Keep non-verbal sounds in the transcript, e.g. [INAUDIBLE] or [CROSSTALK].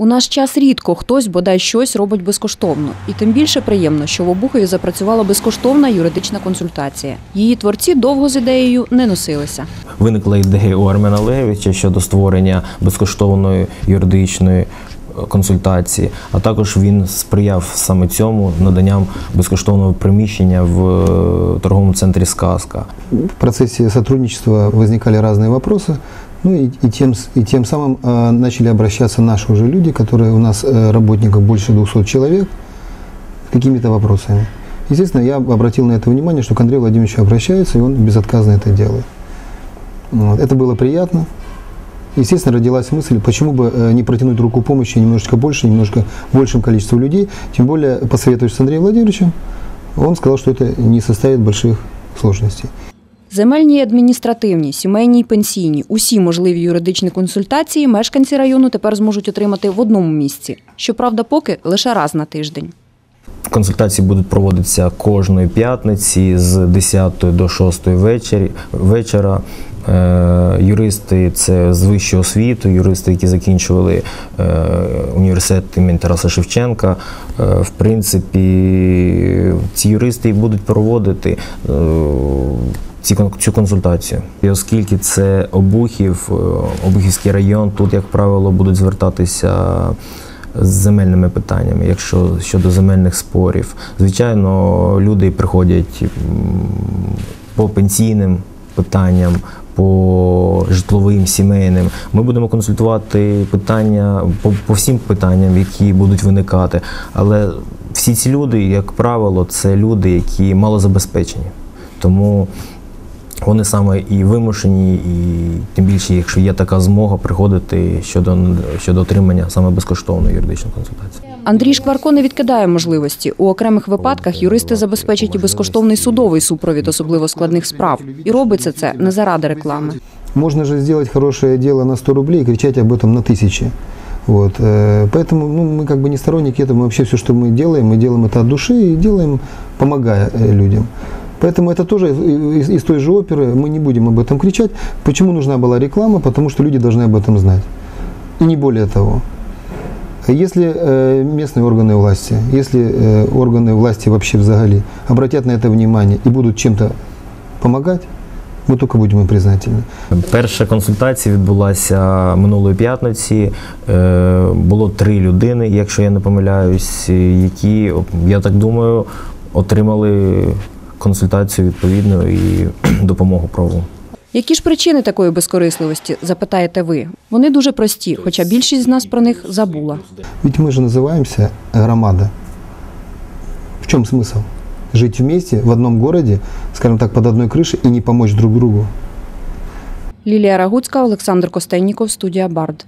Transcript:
У наш час рідко хтось бодай щось робить безкоштовно, і тим більше приємно, що в Обухові запрацювала безкоштовна юридична консультація. Її творці довго з ідеєю не носилися. Виникла ідея у Армена Левича щодо створення безкоштовної юридичної е, консультації, а також він сприяв саме цьому наданням безкоштовного приміщення в е, торговому центрі Сказка. В процессе сотрудничества возникали разные вопросы, ну и, и, тем, и тем самым э, начали обращаться наши уже люди, которые у нас э, работников больше 200 человек, какими-то вопросами. Естественно, я обратил на это внимание, что к Андрею Владимировичу обращаются, и он безотказно это делает. Вот. Это было приятно. Естественно, родилась мысль, почему бы э, не протянуть руку помощи немножечко больше, немножко большим количеству людей. Тем более, посоветуюсь с Андреем Владимировичем, он сказал, что это не составит больших сложностей. Земельні і адміністративні, сімейні і пенсійні, усі можливі юридичні консультації мешканці району тепер зможуть отримати в одному місці. Щоправда, поки лише раз на тиждень. Консультації будуть проводитися кожної п'ятниці з 10 до 6 вечора. Е, Юристи це з вищої освіти, юристи, які закінчували е, університет імені Тараса Шевченка. Е, В принципі, ці юристи і будуть проводити цю консультацію. І оскільки це обухів, обухівський район, тут, як правило, будуть звертатися з земельними питаннями, якщо щодо земельних спорів. Звичайно, люди приходять по пенсійним питанням, по житловим, сімейним. Ми будемо консультувати питання по, по всім питанням, які будуть виникати. Але всі ці люди, як правило, це люди, які малозабезпечені. Тому вони саме і вимушені, і тим більше, якщо є така змога, приходити щодо, щодо отримання саме безкоштовної юридичної консультації. Андрій Шкварко не відкидає можливості. У окремих випадках юристи забезпечать і безкоштовний судовий супровід особливо складних справ. І робиться це не заради реклами. Можно же сделать хорошее дело на 100 рублей и кричать об этом на тысячи. Вот. э, Поэтому ну, мы как бы не сторонники этого. Мы вообще все, что мы делаем, мы делаем это от души и делаем, помогая э, людям. Поэтому это тоже из, из- из той же оперы, мы не будем об этом кричать. Почему нужна была реклама? Потому что люди должны об этом знать. И не более того. Если э, местные органы власти, если э, органы власти вообще взагалі обратят на это внимание и будут чем-то помогать, мы только будем им признательны. Перша консультація відбулася минулої п'ятниці. Е, Було три людини, якщо я не помиляюсь, які, я так думаю, отримали консультацію відповідну і [CLEARS THROAT] допомогу правову. Які ж причини такої безкорисливості, запитаєте ви? Вони дуже прості, хоча більшість з нас про них забула. Ведь мы же называемся громада. В чем смысл? Жить вместе в одном городе, скажем так, под одной крышей и не помочь друг другу. Лілія Рагуцька, Олександр Костенніков, студія Бард.